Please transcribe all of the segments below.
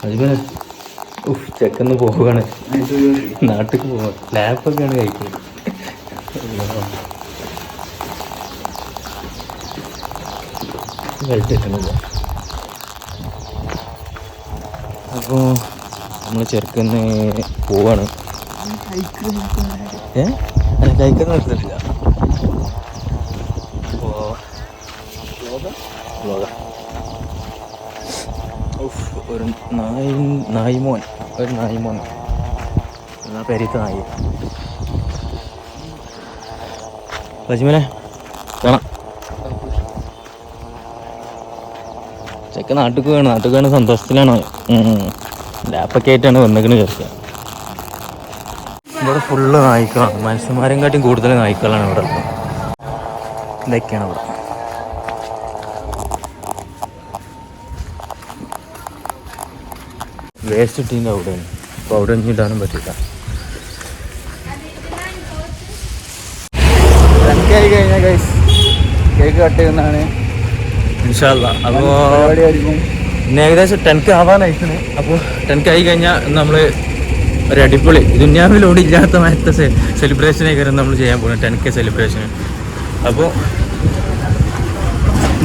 അതിന് ഉഫ് ചെക്കന്ന് പോവാണ് നാട്ടിൽ പോവാ. ലാപ്പൊക്കെയാണ് കഴിക്കുന്നത് കഴിച്ചിട്ടുണ്ട് അപ്പോൾ നമ്മൾ ചെറുക്കന്ന് പോവാണ്. ഏ? അല്ല കഴിക്കുന്ന നിർത്തിട്ടില്ല അപ്പോൾ ഒരു നായി നായ്മോൻ ഒരു നായ്മോൻ. എന്നാ പെരീത്ത നായി. ലജ്മനെ കാണാം ചെക്ക നാട്ടിൽ വേണം നാട്ടിൽ വേണം സന്തോഷത്തിലാണ്. ലാപ്പൊക്കെ ആയിട്ടാണ് വന്നേക്കണ് ചേർക്കുക ഇവിടെ ഫുള്ള് നായ്ക്കളാണ്. മനുഷ്യന്മാരെയും കാട്ടിയും കൂടുതൽ നായ്ക്കളാണ് ഇവിടെ ഇതൊക്കെയാണ് ഇവിടെ. വേസ്റ്റ് ഇട്ടീന്റെ അവിടെയാണ് അപ്പോൾ അവിടെ ഒന്നും ഇടാനും പറ്റില്ല. ആയി കഴിഞ്ഞാൽ ഗൈസ് കേക്ക് കട്ട് ചെയ്യുന്നതാണ്. ഇൻഷാല്ല അപ്പോൾ പരിപാടിയായിരിക്കും. ഇന്ന് ഏകദേശം ടെൻക്ക് ആവാനായിക്കണ് അപ്പോൾ ടെൻക്ക് ആയി കഴിഞ്ഞാൽ നമ്മൾ ഒരു അടിപൊളി ദുന്യാവിലോട് ഇല്ലാത്ത മറ്റത്തെ സെലിബ്രേഷനെ കയറി നമ്മൾ ചെയ്യാൻ പോകുന്നത് ടെൻക്ക് സെലിബ്രേഷൻ അപ്പോൾ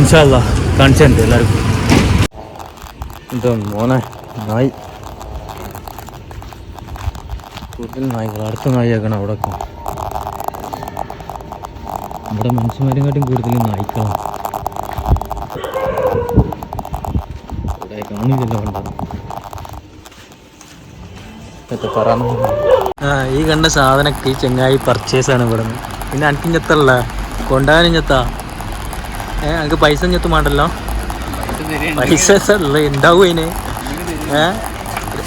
ഇൻഷാല്ല കാണിച്ചിട്ടുണ്ട് എല്ലാവർക്കും. എന്തോ മോനെ നായി. കൂടുതൽ നായ്ക്കൾ അടുത്ത നായിയാക്കണം അവിടെ ഇവിടെ മനുഷ്യന്മാരെക്കാട്ടും കൂടുതൽ നായ്ക്കളാണ് ഇവിടെ കാണില്ലല്ലോ ഉണ്ടാകും ആ ഈ കണ്ട സാധനമൊക്കെ ഈ ചെങ്ങായി പർച്ചേസ് ആണ് ഇവിടെ നിന്ന് പിന്നെ എനിക്ക് ഞെത്തല്ല കൊണ്ടാനും ഞെത്താ ഏ എനിക്ക് പൈസ ഞെത്തും വേണ്ടല്ലോ? പൈസ ഉണ്ടാവും അതിന്? ഏ?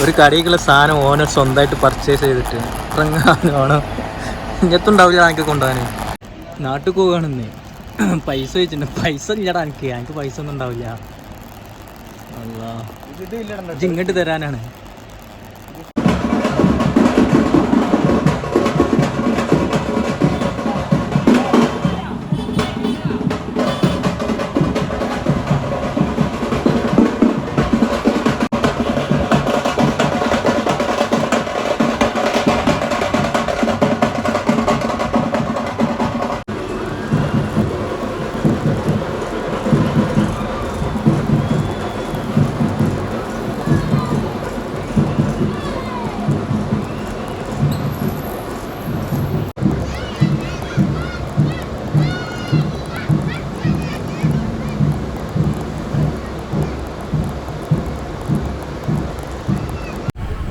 ഒരു കടയിലുള്ള സാധനം ഓനെ സ്വന്തമായിട്ട് പർച്ചേസ് ചെയ്തിട്ട് ഇറങ്ങാനോ ഞെത്തുണ്ടാവില്ല എനിക്ക് കൊണ്ടുപോകാൻ നാട്ടിൽ പോവുകയാണെന്ന്. പൈസ വെച്ചിട്ടുണ്ട് പൈസ ഇല്ലടാ എനിക്ക് എനിക്ക് പൈസ ഒന്നും ഉണ്ടാവില്ല. ഇങ്ങോട്ട് തരാനാണ്.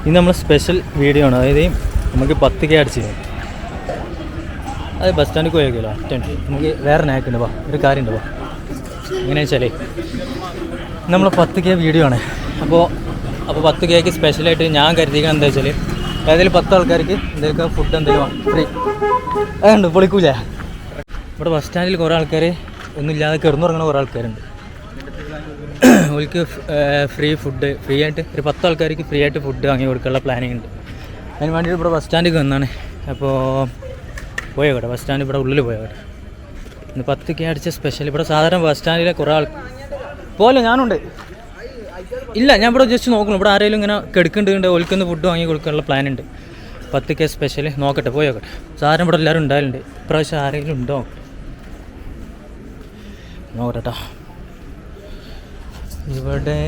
ഇത് നമ്മൾ സ്പെഷ്യൽ വീഡിയോ ആണ്. അതായത് നമുക്ക് പത്ത് കെ അടിച്ച്. അത് ബസ് സ്റ്റാൻഡിൽ പോയേക്കല്ലോ അറ്റൻഡ് നമുക്ക് വേറെ നാക്കുണ്ട് വാ ഒരു കാര്യമുണ്ട് വാ. എങ്ങനെയാ വെച്ചാലേ നമ്മൾ പത്ത് കെ വീഡിയോ ആണ്. അപ്പോൾ അപ്പോൾ പത്ത് കെക്ക് സ്പെഷ്യലായിട്ട് ഞാൻ കരുതിക്കാൻ എന്താ വെച്ചാൽ ഏതെങ്കിലും പത്ത് ആൾക്കാർക്ക് എന്തെങ്കിലും ഫുഡ് എന്തെങ്കിലും ഫ്രീ അതുണ്ട് പൊളിക്കൂല? ഇവിടെ ബസ് സ്റ്റാൻഡിൽ കുറേ ആൾക്കാർ ഒന്നുമില്ലാതെ കിടന്നുറങ്ങുന്ന കുറേ ആൾക്കാരുണ്ട്. ഓൾക്ക് ഫ്രീ ഫുഡ് ഫ്രീ ആയിട്ട് ഒരു പത്ത് ആൾക്കാർക്ക് ഫ്രീ ആയിട്ട് ഫുഡ് വാങ്ങി കൊടുക്കാനുള്ള പ്ലാനിങ് ഉണ്ട്. അതിന് വേണ്ടിയിട്ട് ഇവിടെ ബസ് സ്റ്റാൻഡിൽ വന്നാണ് അപ്പോൾ പോയോട്ടെ ബസ് സ്റ്റാൻഡ് ഇവിടെ ഉള്ളിൽ പോയോട്ടെ ഇന്ന് പത്ത് കെ അടിച്ച സ്പെഷ്യൽ ഇവിടെ സാധാരണ ബസ് സ്റ്റാൻഡിലെ കുറേ ആൾ പോലെ ഞാനുണ്ട്. ഇല്ല ഞാൻ ഇവിടെ ജസ്റ്റ് നോക്കണം ഇവിടെ ആരെങ്കിലും ഇങ്ങനെ കെടുക്കുന്നുണ്ട് ഓൽക്കൊന്ന് ഫുഡ് വാങ്ങി കൊടുക്കാനുള്ള പ്ലാൻ ഉണ്ട്. പത്ത് കെ സ്പെഷ്യൽ നോക്കട്ടെ. പോയോക്കട്ടെ സാധാരണ ഇവിടെ എല്ലാവരും ഉണ്ടായാലുണ്ട് ഇപ്രാവശ്യം ആരെങ്കിലും ഉണ്ടോ? നോക്കട്ടെ ട്ടോ. ഇവിടെ.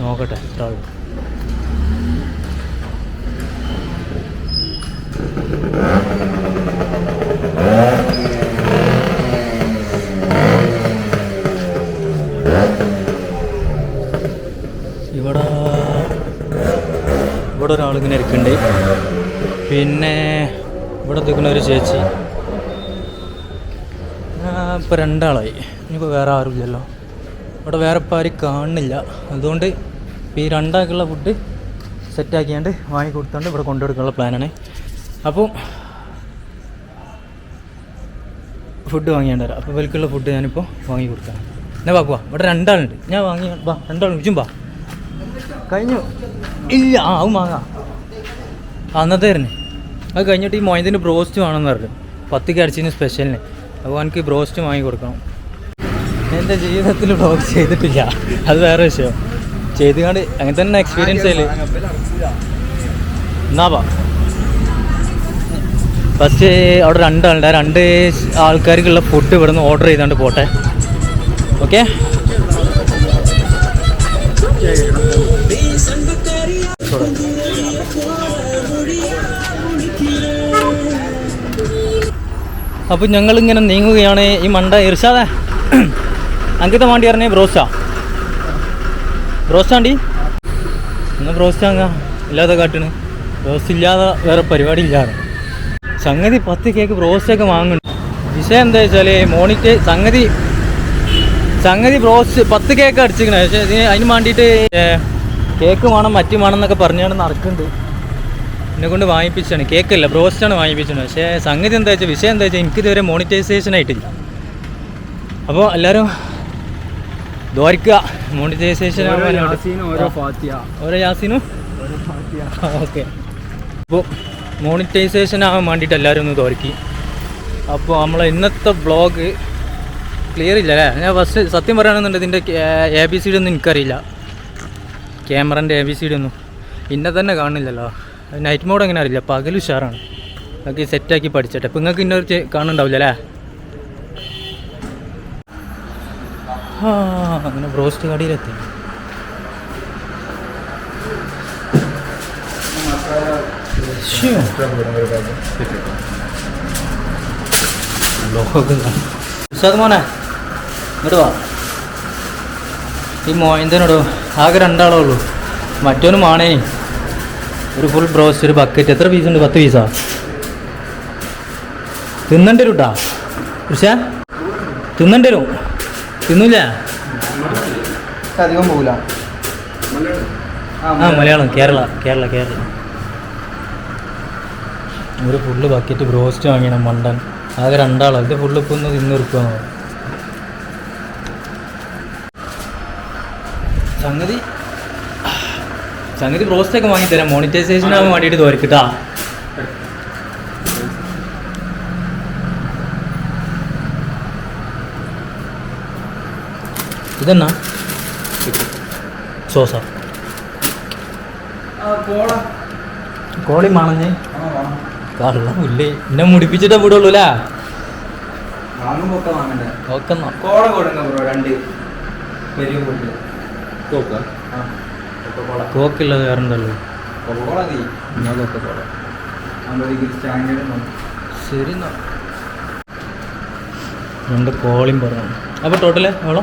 നോക്കട്ടെ എത്ര ആൾ ഇവിടെ ഇവിടെ ഒരാളിങ്ങനെ ഇരിക്കുന്നുണ്ട്. പിന്നെ ഇവിടെ നിൽക്കുന്ന ഒരു ചേച്ചി. ഇപ്പോൾ രണ്ടാളായി. ഇനിയിപ്പോൾ വേറെ ആരുമില്ലല്ലോ അവിടെ വേറെ ഇപ്പോൾ ആരും കാണുന്നില്ല. അതുകൊണ്ട് ഇപ്പോൾ ഈ രണ്ടാൾക്കുള്ള ഫുഡ് സെറ്റാക്കിയാണ്ട് വാങ്ങി കൊടുത്തോണ്ട് ഇവിടെ കൊണ്ടുകൊടുക്കാനുള്ള പ്ലാനാണ് അപ്പോൾ ഫുഡ് വാങ്ങിയാണ്ട് വരാം അപ്പോൾ ഇവർക്കുള്ള ഫുഡ് ഞാനിപ്പോൾ വാങ്ങി കൊടുക്കാം. എന്നാ വാ ഇവിടെ രണ്ടാളുണ്ട്. ഞാൻ വാങ്ങി വാ രണ്ടാളും ചുമ്പാ കഴിഞ്ഞു. ഇല്ല ആ അത് വാങ്ങാം. അന്നത്തെ തന്നെ അത് കഴിഞ്ഞിട്ട് ഈ മൊയ്തിന്റെ ബ്രോസ്റ്റ് വേണമെന്ന് പറഞ്ഞു. പത്ത് കരച്ചിന് സ്പെഷ്യലിന് എനിക്ക് ബ്രോസ്റ്റ് വാങ്ങി കൊടുക്കണം. എന്റെ ജീവിതത്തിൽ ബ്ലോഗ് ചെയ്തിട്ടില്ല. അത് വേറെ വിഷയം. ചെയ്തുകൊണ്ട് അങ്ങനെ തന്നെ എക്സ്പീരിയൻസ് ആയില്ലേ എന്നാ ഫസ്റ്റ് അവിടെ രണ്ടാളുണ്ട്. രണ്ട് ആൾക്കാർക്കുള്ള ഫുഡ് ഇവിടെ നിന്ന് ഓർഡർ ചെയ്തുകൊണ്ട് പോട്ടെ. ഓക്കെ അപ്പം ഞങ്ങളിങ്ങനെ നീങ്ങുകയാണ് ഈ മണ്ട ഇർഷാദ. അങ്കിത വാണ്ടി പറഞ്ഞേ ബ്രോസ്റ്റാ. ബ്രോസ്റ്റാണ്ടി എന്നാ ബ്രോസ്റ്റ് വാങ്ങാ ഇല്ലാതെ കാട്ടണ്. ബ്രോസ്റ്റ് ഇല്ലാതെ വേറെ പരിപാടി ഇല്ലാതെ. സംഗതി പത്ത് കേക്ക് ബ്രോസ്റ്റൊക്കെ വാങ്ങുന്നുണ്ട് വിഷയം എന്താ വെച്ചാൽ മോണിറ്റ് സംഗതി സംഗതി ബ്രോസ്റ്റ് പത്ത് കേക്ക് അടിച്ചിരിക്കണേ. പക്ഷേ ഇതിന് അതിന് വേണ്ടിയിട്ട് കേക്ക് വേണം മറ്റും വേണം എന്നൊക്കെ പറഞ്ഞാണ് നടക്കുന്നുണ്ട് എന്നെ കൊണ്ട് വാങ്ങിപ്പിച്ചാണ്. കേക്കല്ല ബ്രോസ്റ്റാണ് വാങ്ങിപ്പിച്ചത് പക്ഷേ സംഗതി എന്താ വെച്ചാൽ വിഷയം എന്താ വെച്ചാൽ എനിക്കിതുവരെ മോണിറ്റൈസേഷൻ ആയിട്ടില്ല. അപ്പോൾ എല്ലാവരും ദ്വാരിക്കുക മോണിറ്റൈസേഷൻ ഓരോ യാസീനും ഓക്കെ. അപ്പോൾ മോണിറ്റൈസേഷൻ ആവാൻ വേണ്ടിയിട്ട് എല്ലാവരും ഒന്ന് തോരക്കി അപ്പോൾ നമ്മൾ ഇന്നത്തെ ബ്ലോഗ് ക്ലിയർ ഇല്ല അല്ലേ? ഞാൻ ഫസ്റ്റ് സത്യം പറയുകയാണെന്നുണ്ട് ഇതിന്റെ എ ബി സി ഡി ഒന്നും എനിക്കറിയില്ല. ക്യാമറന്റെ എ ബി സി ഡി ഒന്നും. ഇന്നെ തന്നെ കാണുന്നില്ലല്ലോ നൈറ്റ് മോഡ് അങ്ങനെ അറിയില്ല. പകൽ ഉഷാറാണ്. ഒക്കെ സെറ്റാക്കി പഠിച്ചിട്ട്. അപ്പം നിങ്ങൾക്ക് ഇന്നൊരു കാണുന്നുണ്ടാവില്ല അല്ലേ? അങ്ങനെ ബ്രോസ്റ്റ് കടയിലെത്തി. മോനെ ഇങ്ങോട്ട് വാ. ഈ മോയന്തനോടോ ആകെ രണ്ടാളേ ഉള്ളൂ. മറ്റോനും മാണേനി. ഒരു ഫുൾ ബ്രോസ്റ്റ് ഒരു ബക്കറ്റ് എത്ര പീസ് ഉണ്ട്? പത്ത് പീസാ തിന്നണ്ടി വരും പക്ഷേ തിന്നണ്ടി വരും. തിന്നൂല അധികം പോകില്ല ആ മലയാളം. കേരള കേരള കേരള. ഒരു ഫുള്ള് ബക്കറ്റ് ബ്രോസ്റ്റ് വാങ്ങിയണം മണ്ടൻ. ആകെ രണ്ടാളോ. ഇത് ഫുള്ള് ഇപ്പം ഒന്ന് തിന്ന് കൊടുക്കുക സംഗതി സംഗതി പ്രോസ്റ്റൊക്കെ വാങ്ങി തരാം. മോണിറ്റൈസേഷൻ ആവാൻ വേണ്ടിയിട്ട് തോരക്കിട്ടാ ഇതെന്നാ? സോസ കോളി മണഞ്ഞ്. കള്ളം ഇല്ലേ എന്നെ മുടിപ്പിച്ചിട്ടേ വിടുള്ളൂ അല്ലേ ഒക്കെ കോള കൊടുക്കാം ബ്രോ രണ്ട്. വലിയ കോക്കുള്ളത് വേറെ ഉണ്ടല്ലോ ശരി രണ്ട് കോളിയും പറഞ്ഞു അപ്പോൾ ടോട്ടൽ എവ്വളോ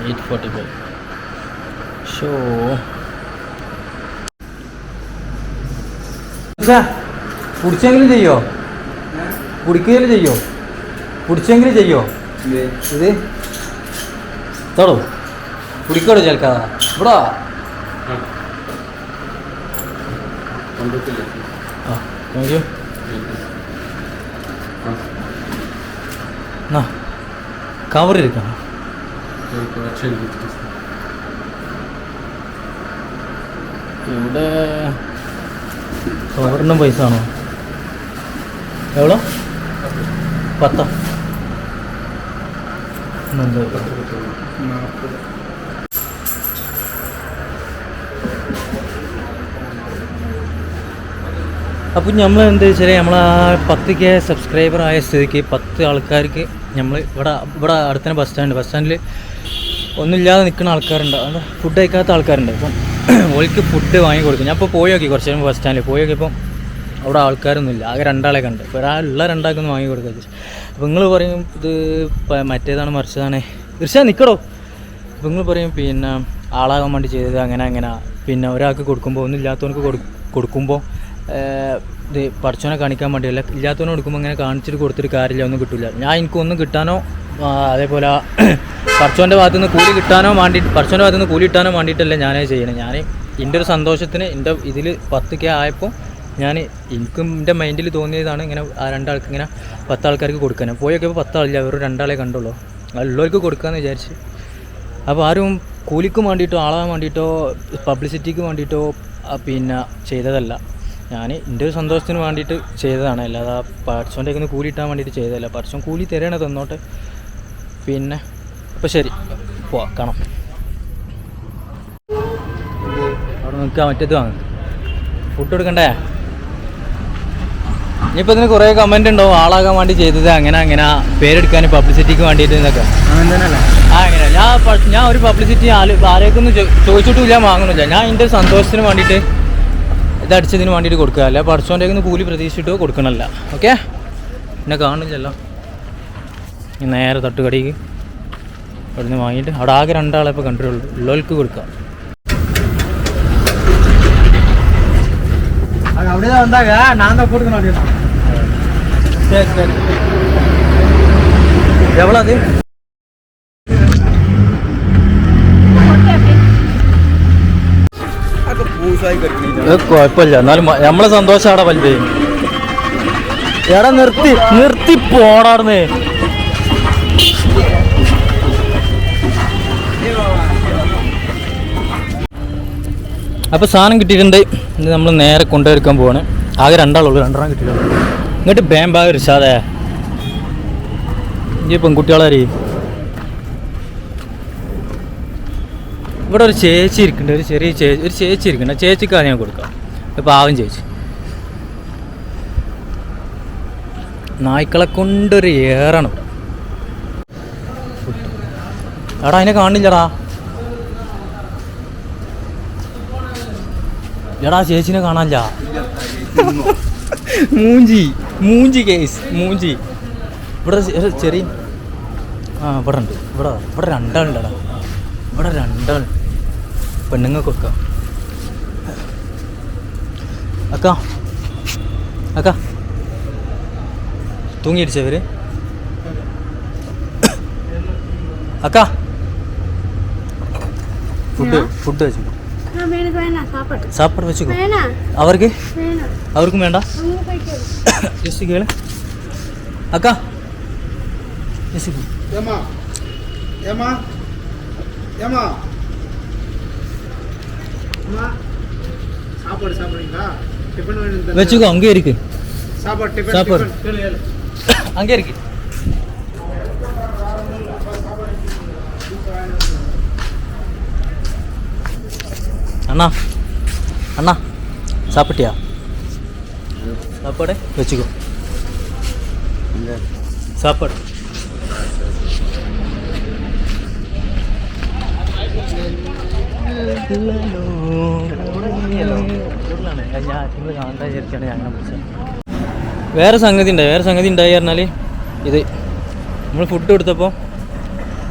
എയ്റ്റ് ഫോർട്ടി ഫൈവ് ഷോ കുടിച്ചെങ്കിലും ചെയ്യോ? കുടിക്കുകയും ചെയ്യോ? കുടിച്ചെങ്കിലും ചെയ്യോ? ഇത് തടോ കുടിക്കോളൂ ചേൽക്കാതെ ഇവിടെ. ആ. താങ്ക് യു എന്നാ കവർ ഇരിക്കണം ഇവിടെ കവറിനും പൈസ ആണോ? എവ്വളോ പത്താ? നല്ല അപ്പോൾ നമ്മൾ എന്താ വെച്ചാൽ നമ്മൾ ആ പത്ത് കെ സബ്സ്ക്രൈബർ ആയ സ്ഥിതിക്ക് പത്ത് ആൾക്കാർക്ക് നമ്മൾ ഇവിടെ ഇവിടെ അടുത്തന്നെ ബസ് സ്റ്റാൻഡ് ബസ് സ്റ്റാൻഡിൽ ഒന്നുമില്ലാതെ നിൽക്കുന്ന ആൾക്കാരുണ്ട്. അവിടെ ഫുഡ് കഴിക്കാത്ത ആൾക്കാരുണ്ട്. അപ്പം ഓൾക്ക് ഫുഡ് വാങ്ങി കൊടുക്കും. ഞാൻ ഇപ്പോൾ പോയി നോക്കി കുറച്ച് നേരം ബസ് സ്റ്റാൻഡിൽ പോയി നോക്കിയപ്പം അവിടെ ആൾക്കാരൊന്നുമില്ല. ആകെ രണ്ടാളെ കണ്ട്. ഇപ്പോൾ ഉള്ള രണ്ടാൾക്കൊന്ന് വാങ്ങി കൊടുക്കുക അപ്പോൾ നിങ്ങൾ പറയും ഇത് മറ്റേതാണ് മറിച്ചതാണ്? തീർച്ചയായും നിൽക്കടോ അപ്പോൾ നിങ്ങൾ പറയും പിന്നെ ആളാകാൻ വേണ്ടി ചെയ്തത് അങ്ങനെ അങ്ങനെ. പിന്നെ ഒരാൾക്ക് കൊടുക്കുമ്പോൾ ഒന്നും ഇല്ലാത്തവനക്ക് കൊടു കൊടുക്കുമ്പോൾ ഇത് പഠിച്ചവനെ കാണിക്കാൻ വേണ്ടിയല്ല ഇല്ലാത്തവനെ കൊടുക്കുമ്പോൾ അങ്ങനെ കാണിച്ചിട്ട് കൊടുത്തിട്ട് കാര്യമില്ല ഒന്നും കിട്ടില്ല ഞാൻ എനിക്കൊന്നും കിട്ടാനോ അതേപോലെ പഠിച്ചവന്റെ ഭാഗത്തു നിന്ന് കൂലി കിട്ടാനോ വേണ്ടി പഠിച്ചവന്റെ ഭാഗത്തു നിന്ന് കൂലി കിട്ടാനോ വേണ്ടിയിട്ടല്ല ഞാനേ ചെയ്യണേ. ഞാൻ എന്റെ ഒരു സന്തോഷത്തിന് എന്റെ ഇതിൽ പത്ത് കെ ആയപ്പോൾ ഞാൻ എനിക്കും എന്റെ മൈൻഡിൽ തോന്നിയതാണ് ഇങ്ങനെ ആ രണ്ടാൾക്ക് ഇങ്ങനെ പത്ത് ആൾക്കാർക്ക് കൊടുക്കാൻ പോയൊക്കെ പത്താളില്ല വെറും രണ്ടാളെ കണ്ടുള്ളൂ. ഉള്ളവർക്ക് കൊടുക്കാമെന്ന് വിചാരിച്ച്. അപ്പോൾ ആരും കൂലിക്ക് വേണ്ടിയിട്ടോ ആളാൻ വേണ്ടിയിട്ടോ പബ്ലിസിറ്റിക്ക് വേണ്ടിയിട്ടോ പിന്നെ ചെയ്തതല്ല. ഞാൻ എന്റെ ഒരു സന്തോഷത്തിന് വേണ്ടിയിട്ട് ചെയ്തതാണ്. അല്ലാതെ ആ പാർട്സോന്റെ ഒന്ന് കൂലി ഇട്ടാൻ വേണ്ടിയിട്ട് ചെയ്തതല്ല. പാർട്സോൺ കൂലി തരണേ തന്നോട്ടെ. പിന്നെ അപ്പോൾ ശരി. പോവാം കാണാം. അവിടെ നിൽക്കാൻ മറ്റേത് വാങ്ങും. ഫുഡ് കൊടുക്കണ്ടേ? ഇനിയിപ്പോൾ ഇതിന് കുറേ കമൻ്റ് ഉണ്ടാവും ആളാകാൻ വേണ്ടി ചെയ്തത് അങ്ങനെ അങ്ങനെ പേരെടുക്കാൻ പബ്ലിസിറ്റിക്ക് വേണ്ടിയിട്ട് എന്നൊക്കെ അങ്ങനെ തന്നെയല്ലേ ആ അങ്ങനെ ഞാൻ പ- ഞാൻ ഒരു പബ്ലിസിറ്റി ആരേക്കൊന്നും ചോദിച്ചിട്ടില്ല വാങ്ങുന്നില്ല ഞാൻ എൻ്റെ സന്തോഷത്തിന് വേണ്ടിയിട്ട് ഇത് അടിച്ചതിന് വേണ്ടിയിട്ട് കൊടുക്കുക അല്ല പഠിച്ചോൻ്റെ ഒന്ന് കൂലി പ്രതീക്ഷിച്ചിട്ടോ കൊടുക്കണമല്ല ഓക്കെ എന്നെ കാണില്ലല്ലോ ഈ നേരെ തട്ടുകടിക്ക് അവിടുന്ന് വാങ്ങിയിട്ട് അവിടെ ആകെ രണ്ടാളെ ഇപ്പോൾ കണ്ടിട്ടുള്ളൂ ഉള്ളവർക്ക് കൊടുക്കാം அப்படிதான் வந்தாங்க நான் தான் போட்டுக்கணும் அப்படின்னு சரி சரி எவ்வளோ அது പൂസായി കിടക്കണ ഇത് കുഴപ്പമില്ല എന്നാലും മ- നമ്മളെ സന്തോഷം അവിടെ വലുത് എടാ നിർത്തി നിർത്തി പോടാർന്ന് അപ്പോൾ സാധനം കിട്ടിയിട്ടുണ്ട് ഇത് നമ്മൾ നേരെ കൊണ്ടുവരുക്കാൻ പോവാണ് ആകെ രണ്ടാളുള്ളൂ രണ്ടെണ്ണം കിട്ടിയിട്ടുള്ളൂ ഇങ്ങോട്ട് ബേംബാഗ് റിഷാദേ ഈ പെൺകുട്ടികളാരി ഇവിടെ ഒരു ചേച്ചി ഇരിക്കുന്നുണ്ട് ഒരു ചെറിയ ചേച്ചി ഒരു ചേച്ചി ഇരിക്കുന്നുണ്ട് ചേച്ചിക്കാണ് ഞാൻ കൊടുക്കാം ഇപ്പം പാവം ചേച്ചി നായ്ക്കളെ കൊണ്ടൊരു ഏറണം എടാ അതിനെ കാണില്ലടാ എടാ ചേച്ചിനെ കാണാനില്ല മൂഞ്ചി മൂഞ്ചി കേസ് മൂഞ്ചി. ഇവിടെ ചെറിയ ആ ഇവിടെ ഉണ്ട്. ഇവിടെ ഇവിടെ രണ്ടാളുണ്ടടാ ഇവിടെ രണ്ടാൾ പെണ്ണുങ്ങൾക്കൊക്കെ അക്ക അക്ക. തൂങ്ങിയിടിച്ചവര് അക്ക. ഫുഡ് ഫുഡ് കഴിച്ചു? சாப்பாடு. வச்சுக்கோ. அவருக்கு? அவருக்கும் வேண்டாம் யோசிக்க அக்கா. ஏமா ஏமா ஏமா சாப்பாடு சாப்பிடுறீங்களா? டிஃபன் வச்சுக்கோ அங்கே இருக்கு. சாப்பாடு சாப்பாடு. அங்கே இருக்கு. அண்ணா அண்ணா சாப்பிட்டியா சாப்பாடு வச்சுக்கோ சாப்பாடு വേറെ സംഗതി ഉണ്ടായി വേറെ സംഗതി ഉണ്ടായി പറഞ്ഞാൽ ഇത് നമ്മൾ ഫുഡ് കൊടുത്തപ്പോൾ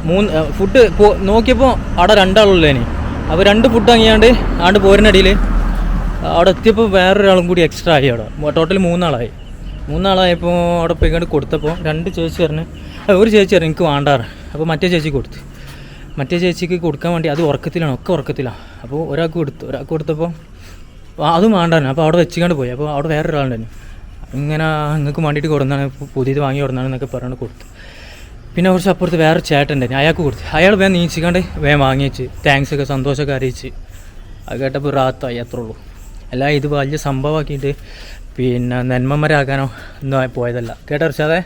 മൂന്ന് ഫുഡ് പോ നോക്കിയപ്പോൾ അവിടെ രണ്ടാളുള്ളൂ ഇനി അപ്പോൾ രണ്ട് ഫുഡ് വാങ്ങിയാണ്ട് ആണ്ട് പോരിനടിയിൽ അവിടെ എത്തിയപ്പോൾ വേറൊരാളും കൂടി എക്സ്ട്രാ ആയി അവിടെ. ടോട്ടൽ മൂന്നാളായി. മൂന്നാളായപ്പോൾ അവിടെ പോയിക്കൊണ്ട് കൊടുത്തപ്പോൾ രണ്ട് ചേച്ചി പറഞ്ഞ് "ആ, ഒരു ചേച്ചി പറഞ്ഞു എനിക്ക് വേണ്ടാറ് അപ്പോൾ മറ്റേ ചേച്ചി കൊടുത്തു. മറ്റേ ചേച്ചിക്ക് കൊടുക്കാൻ വേണ്ടി അത് ഉറക്കത്തിലാണ് ഒക്കെ ഉറക്കത്തിലാണ് അപ്പോൾ ഒരാൾക്ക് കൊടുത്തു. ഒരാൾക്ക് കൊടുത്തപ്പോൾ അതും വേണ്ടായിരുന്നു അപ്പോൾ അവിടെ വെച്ചിക്കാണ്ട് പോയി. അപ്പോൾ അവിടെ വേറൊരാളുണ്ടായിരുന്നു. ഇങ്ങനെ നിങ്ങൾക്ക് വേണ്ടിയിട്ട് കൊടുന്നാണ് പുതിയത് വാങ്ങി കൊടുന്നാണെന്നൊക്കെ പറഞ്ഞുകൊണ്ട് കൊടുത്തു. പിന്നെ കുറച്ച് അപ്പുറത്ത് വേറെ ചേട്ടന്റെ അയാൾക്ക് കൊടുത്തു. അയാൾ വേഗം നീച്ചിക്കാണ്ട് വേഗം വാങ്ങിച്ച് താങ്ക്സ് ഒക്കെ സന്തോഷമൊക്കെ അറിയിച്ച്. അത് കേട്ടപ്പോൾ റാത്തായി അത്രേ ഉള്ളൂ. അല്ല ഇത് വലിയ സംഭവമാക്കിയിട്ട് പിന്നെ നന്മമരാക്കാനോ ഒന്നും പോയതല്ല. കേട്ടോ റിച്ചാതെ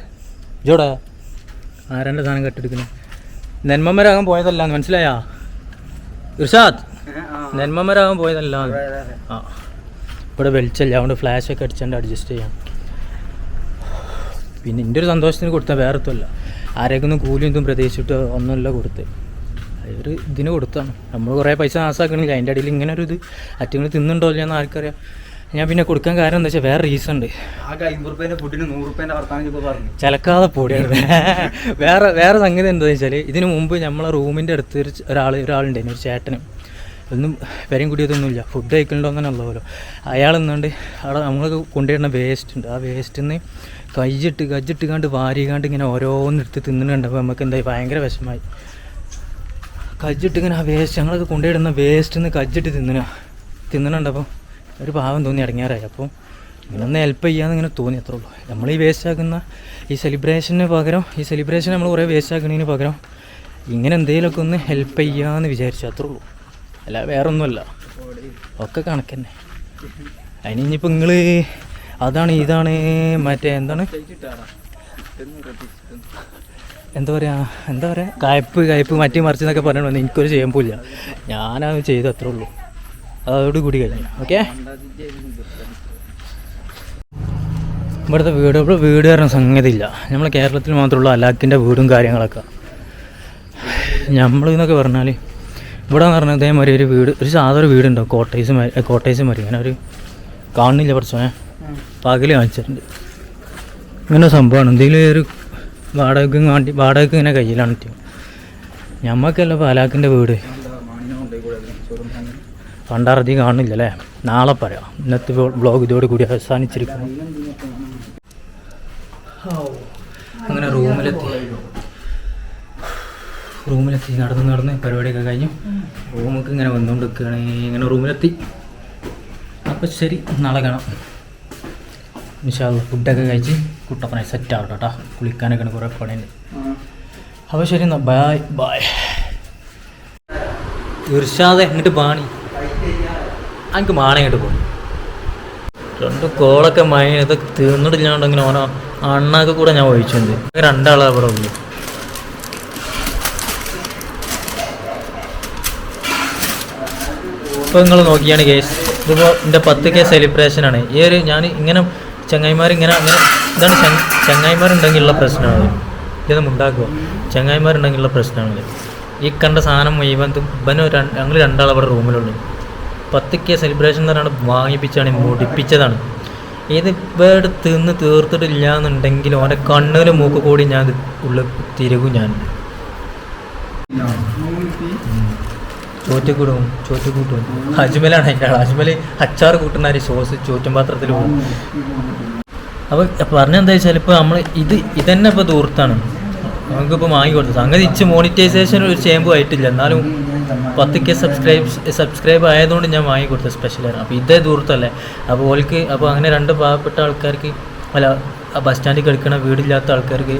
ജോടാ ആരാന്റെ സാധനം കെട്ടെടുക്കുന്നു നന്മമരാകാൻ പോയതല്ല മനസ്സിലായാ? ഇർഷാദ് നെന്മമരാകാൻ പോയതല്ല. ആ ഇവിടെ വെളിച്ചല്ല. അതുകൊണ്ട് ഫ്ലാഷ് ഒക്കെ അടിച്ചുകൊണ്ട് അഡ്ജസ്റ്റ് ചെയ്യാം. പിന്നെ എന്റെ ഒരു സന്തോഷത്തിന് കൊടുത്താൽ വേറെ ഒത്തുമല്ല ആരെയൊന്നും കൂലി ഒന്നും പ്രതീക്ഷിച്ചിട്ട് ഒന്നുമില്ല കൊടുത്ത്. ഒരു ഇതിന് കൊടുത്താണ്. നമ്മൾ കുറേ പൈസ നാസാക്കണില്ല. അതിന്റെ അടിയിൽ ഇങ്ങനെ ഒരു ഇത് അറ്റങ്ങൾ തിന്നുണ്ടോ ഇല്ലയെന്ന് ആർക്കറിയാം. ഞാൻ പിന്നെ കൊടുക്കാൻ കാരണം എന്താ വെച്ചാൽ വേറെ റീസൺ ഉണ്ട്. ചിലക്കാതെ പൊടിയാണ്. വേറെ വേറെ സംഗതി എന്താ വെച്ചാൽ ഇതിന് മുമ്പ് നമ്മളെ റൂമിന്റെ അടുത്ത് ഒരു ഒരാൾ ഒരാളുണ്ടായിരുന്നു ഒരു ചേട്ടനും. ഒന്നും വരെയും കൂടിയതൊന്നുമില്ല. ഫുഡ് കഴിക്കലുണ്ടോന്നല്ലോ അയാൾ നിന്നുകൊണ്ട് അവിടെ നമ്മൾ കൊണ്ടുവരുന്ന വേസ്റ്റ് ഉണ്ട്. ആ വേസ്റ്റിൽ നിന്ന് കയ്യിട്ട് കജ്ജിട്ട് കണ്ട് വാരികാണ്ട് ഇങ്ങനെ ഓരോന്നെടുത്ത് തിന്നുന്ന കണ്ടപ്പോൾ നമുക്ക് എന്തായി? ഭയങ്കര വിഷമായി കജ്ജിട്ട് ഇങ്ങനെ ആ വേസ്റ്റ് ഞങ്ങളൊക്കെ കൊണ്ടുപോയിടുന്ന വേസ്റ്റ് നിന്ന് കജ്ജിട്ട് തിന്നുക തിന്നുന്നുണ്ടപ്പോൾ ഒരു പാവം തോന്നി ഇറങ്ങിയാറായി അപ്പോൾ ഇങ്ങനെ ഒന്ന് ഹെൽപ്പ് ചെയ്യാന്ന് ഇങ്ങനെ തോന്നി അത്രേ ഉള്ളൂ. നമ്മൾ ഈ വേസ്റ്റ് ആക്കുന്ന ഈ സെലിബ്രേഷന് പകരം ഈ സെലിബ്രേഷൻ നമ്മൾ കുറേ വേസ്റ്റ് ആക്കുന്നതിന് പകരം ഇങ്ങനെ എന്തെങ്കിലുമൊക്കെ ഒന്ന് ഹെൽപ്പ് ചെയ്യാമെന്ന് വിചാരിച്ചു. അത്രേ ഉള്ളൂ. അല്ല വേറൊന്നുമല്ല. ഒക്കെ കണക്കന്നെ. അതിന് ഇനിയിപ്പോൾ നിങ്ങൾ അതാണ് ഇതാണ് മറ്റേ എന്താണ്? എന്താ പറയുക എന്താ പറയുക കയപ്പ് കയപ്പ് മറ്റേ മറിച്ച് എന്നൊക്കെ പറയണമെന്ന് എനിക്കൊരു ചെയ്യാൻ പോയില്ല ഞാനത് ചെയ്തു അത്രേ ഉള്ളൂ. അതോട് കൂടി കഴിഞ്ഞു. ഓക്കെ? ഇവിടുത്തെ വീട് ഇവിടെ വീട് കാരണം സംഗതി ഇല്ല. നമ്മളെ കേരളത്തിൽ മാത്രമുള്ള അലാക്കിന്റെ വീടും കാര്യങ്ങളൊക്കെ. നമ്മൾ എന്നൊക്കെ പറഞ്ഞാൽ ഇവിടെ എന്ന് പറഞ്ഞാൽ ഇതേമാതിരി ഒരു വീട് ഒരു സാധാരണ വീടുണ്ടാവും വീടുണ്ടോ? കോട്ടേഴ്സ് കോട്ടേഴ്സ് മതി അങ്ങനെ ഒരു കാണുന്നില്ല കുറച്ചേ പകൽ കാണിച്ചിട്ടുണ്ട്. ഇങ്ങനെ സംഭവമാണ്. എന്തെങ്കിലും ഒരു വാടകയ്ക്ക് വേണ്ടി വാടകയ്ക്ക് ഇങ്ങനെ കയ്യിലാണ് ഞമ്മക്കല്ല പാലാക്കിന്റെ വീട്. പണ്ടാറതി കാണുന്നില്ല അല്ലേ നാളെ പറയാം. ഇന്നത്തെ ബ്ലോഗ് ഇതോട് കൂടി അവസാനിച്ചിരിക്കുന്നു. അങ്ങനെ റൂമിലെത്തി. റൂമിലെത്തി. നടന്ന് നടന്ന് പരിപാടിയൊക്കെ കഴിഞ്ഞു. റൂമൊക്കെ ഇങ്ങനെ വന്നുകൊണ്ട് നിൽക്കുകയാണ് ഇങ്ങനെ റൂമിലെത്തി. അപ്പോൾ ശരി നാളെ കാണാം. വിശാല ഫുഡൊക്കെ കഴിച്ച് കുട്ടപ്പനെ സെറ്റ് ആവട്ടെ കേട്ടോ കുളിക്കാനൊക്കെ കുറേ പണിയുണ്ട് അപ്പോൾ ശരി എന്നാൽ ബായ് ബായ് ഇർഷാദ് എങ്ങോട്ട് പാണി. എനിക്ക് മാണങ്ങോട്ട് പോകും രണ്ട് കോളൊക്കെ മൈ ഇതൊക്കെ തീർന്നിട്ടില്ലാണ്ടെങ്കിൽ ഓനോ അണ്ണാക്ക് കൂടെ ഞാൻ ഒഴിച്ചിട്ടുണ്ട്. രണ്ടാളാണ് അവിടെ ഉള്ളു. ഇപ്പോൾ നിങ്ങൾ നോക്കിയാണ് കേസ് ഇതിപ്പോൾ എന്റെ പത്ത് കെ സെലിബ്രേഷനാണ് ഈ ഒരു ഞാൻ ഇങ്ങനെ ചങ്ങായിമാർ ഇങ്ങനെ അങ്ങനെ ഇതാണ് ചങ്ങ ചങ്ങായിമാരുണ്ടെങ്കിലുള്ള പ്രശ്നമാണ് ഇതൊന്നും ഉണ്ടാക്കുക. ചങ്ങായിമാരുണ്ടെങ്കിലുള്ള പ്രശ്നമാണ് ഈ കണ്ട സാധനം മുഴുവൻ ഇവന് ഞങ്ങൾ രണ്ടാൾ അവിടെ റൂമിലുള്ളു. പത്ത് കെ സെലിബ്രേഷൻ എന്ന് പറയുന്നത് വാങ്ങിപ്പിച്ചാണ് മുടിപ്പിച്ചതാണ്. ഇത് ഇവിടെ തിന്ന് തീർത്തിട്ടില്ല എന്നുണ്ടെങ്കിൽ ഓന്റെ കണ്ണുകൾ മൂക്ക് കൂടി ഞാൻ ഉള്ള ഉള്ളിൽ തിരുകും ഞാൻ. ചോറ്റക്കൂടും ചോറ്റക്കൂട്ടും. അജ്മലാണ് അതിന്റെ ആൾ അച്ചാർ കൂട്ടുന്ന ഒരു സോസ് ചോറ്റും പാത്രത്തിൽ പോകും. അപ്പോൾ പറഞ്ഞെന്താ വെച്ചാൽ ഇപ്പോൾ നമ്മൾ ഇത് ഇതന്നെ ഇപ്പോൾ ദൂർത്താണ്. നമുക്കിപ്പോൾ കൊടുത്തത് സംഗതി ഇച്ച് മോണിറ്റൈസേഷൻ ഒരു ചെയ്യുമ്പോൾ ആയിട്ടില്ല. എന്നാലും പത്ത് കെ സബ്സ്ക്രൈബ് സബ്സ്ക്രൈബ് ആയതുകൊണ്ട് ഞാൻ വാങ്ങി കൊടുത്ത സ്പെഷ്യലാണ് അപ്പോൾ ഇതേ ദൂരത്തല്ലേ അപ്പോൾ ഓൾക്ക് അപ്പോൾ അങ്ങനെ രണ്ട് പാവപ്പെട്ട ആൾക്കാർക്ക് അല്ല ബസ് സ്റ്റാൻഡിൽ കളിക്കണ വീടില്ലാത്ത ആൾക്കാർക്ക്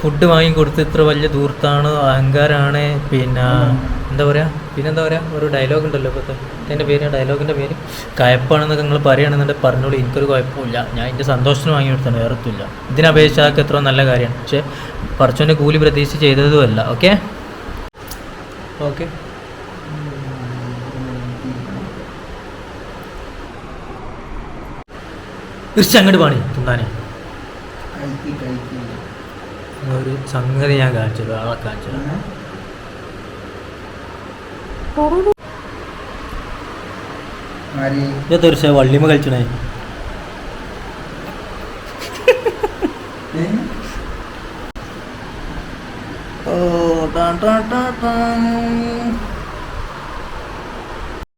ഫുഡ് വാങ്ങി കൊടുത്ത് ഇത്ര വലിയ ദൂർത്താണ് അഹങ്കാരമാണ് പിന്നെ എന്താ പറയുക പിന്നെന്താ പറയുക ഒരു ഡയലോഗ് ഉണ്ടല്ലോ ഇപ്പോഴത്തെ എന്റെ പേര് ഡയലോഗിന്റെ പേര്. കയപ്പാണെന്നൊക്കെ നിങ്ങൾ പറയുകയാണെന്നുണ്ടെങ്കിൽ പറഞ്ഞോളൂ. എനിക്കൊരു കുഴപ്പമില്ല ഞാൻ എന്റെ സന്തോഷത്തിന് വാങ്ങി കൊടുത്താണ് വേറൊത്തുമില്ല ഇതിനപേക്ഷിച്ച് അതൊക്കെ എത്ര നല്ല കാര്യമാണ്. പക്ഷേ പറച്ചോന്റെ കൂലി പ്രതീക്ഷിച്ച് ചെയ്തതുമല്ല. ഓക്കെ? ഓക്കെ. അങ്ങോട്ട് പാണി. തിന്നാനേ. ഒരു സംഗതി ഞാൻ കാണിച്ചത് ആളെ കാണിച്ചത് ഇത് തീർച്ചയായും വള്ളിമ കളിച്ചണേ.